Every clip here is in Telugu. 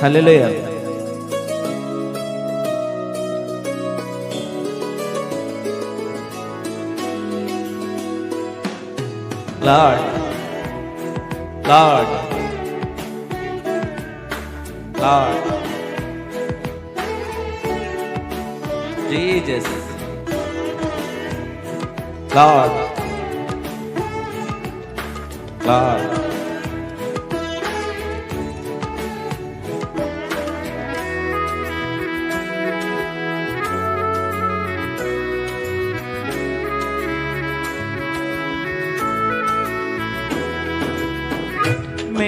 Hallelujah Lord Lord Lord Jesus Lord Lord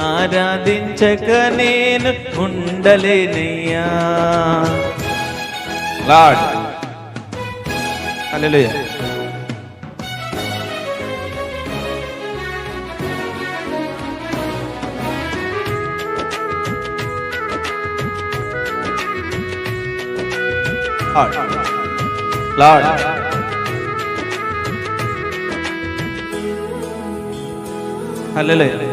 ఆరాధించక నేను ఉండలేనయ్యా. లార్డ్. హల్లెలూయా. లార్డ్. హల్లెలూయా.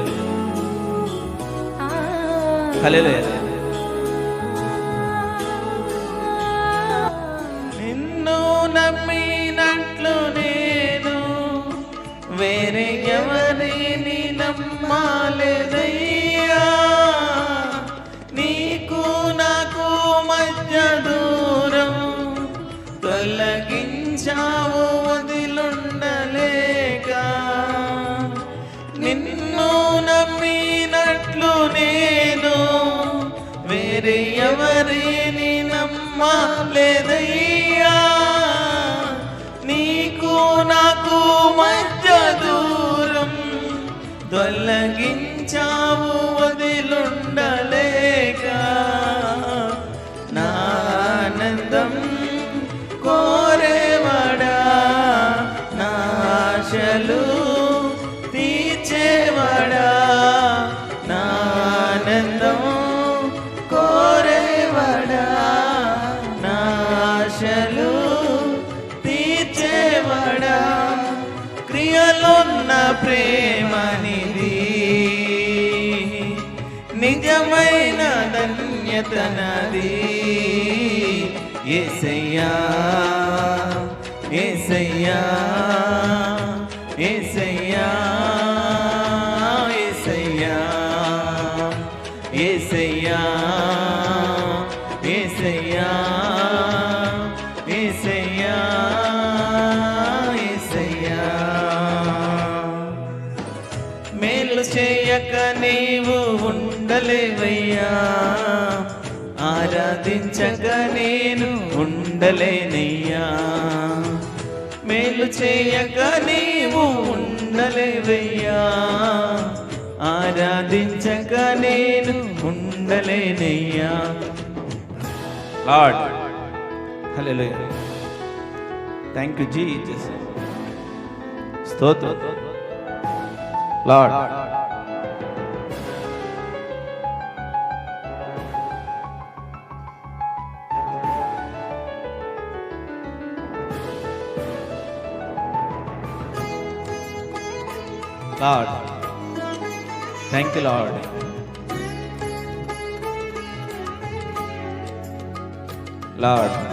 హల్లెలూయా నిన్ను నమ్మినట్లు నేను వేరే ఎవరిని నమ్మాలేదయ్యా. క్షమ లేదయ్యా నీకు నాకు మధ్య దూరం తొలగించావు వదిలుండలేక. నానందం కోరేవడా? నాశలు నిజమైన ధన్యత నది. ఏసయ్యా ఏసయ్యా. ఉండలేనయ్యా. మేలు చేయక నీవు ఉండలేవయ్యా. ఆరాధించక నేను ఉండలేనయ్యా. Lord. Hallelujah. Thank you Jesus స్తోత్రం. Lord. Lord. Thank you, Lord. Lord.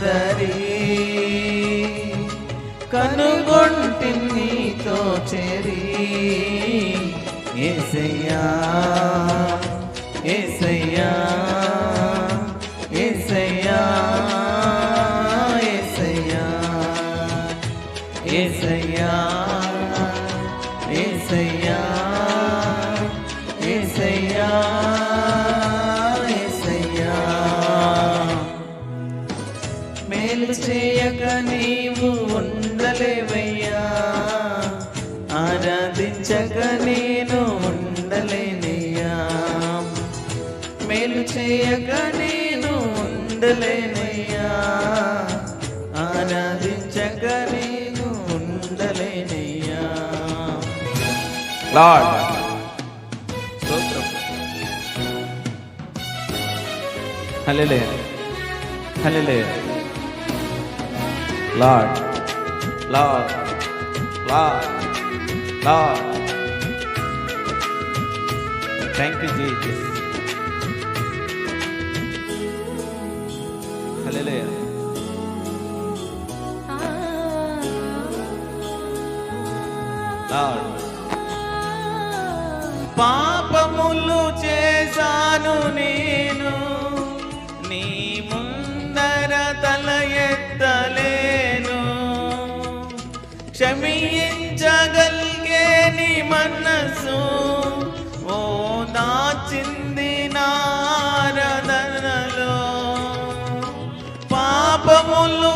నీకిష్టమైన దరి కనుగొంటి నీతో చెరి. ఏసయ్యా ఏసయ్యా ఏసయ్యా ఏసయ్యా ఏసయ్యా ఏసయ్యా. నేను ఉండలేనయ్యా. మేలు చేయక నేను ఉండలేనయ్యా. ఆరాధించక నేను ఉండలేనయ్యా. లార్డ్. స్తోత్రం hallelujah. Hallelujah. Lord. Lord. Lord. Lord. Thank you Jesus hallelujah పాపములు చేశాను నేను. నీ ముందర తల ఎత్తలేను. క్షమించగలిగే నీ మనసు. కాచింది నారదనలో పాపములు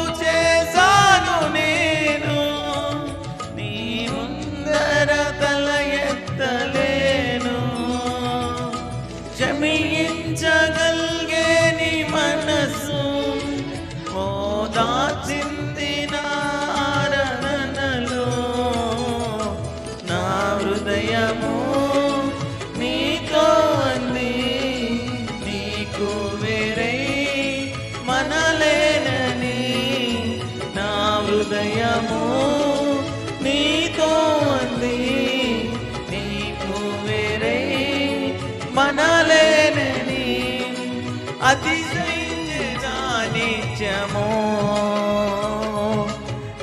నిత్యము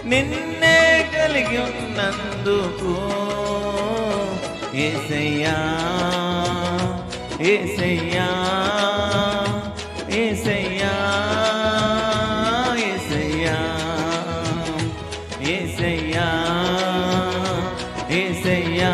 నిన్నే కలిగి ఉన్నందుకు ఏసయ్యా ఏసయ్యా ఏసయ్యా ఏసయ్యా ఏసయ్యా ఏసయ్యా.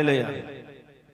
Aleluya.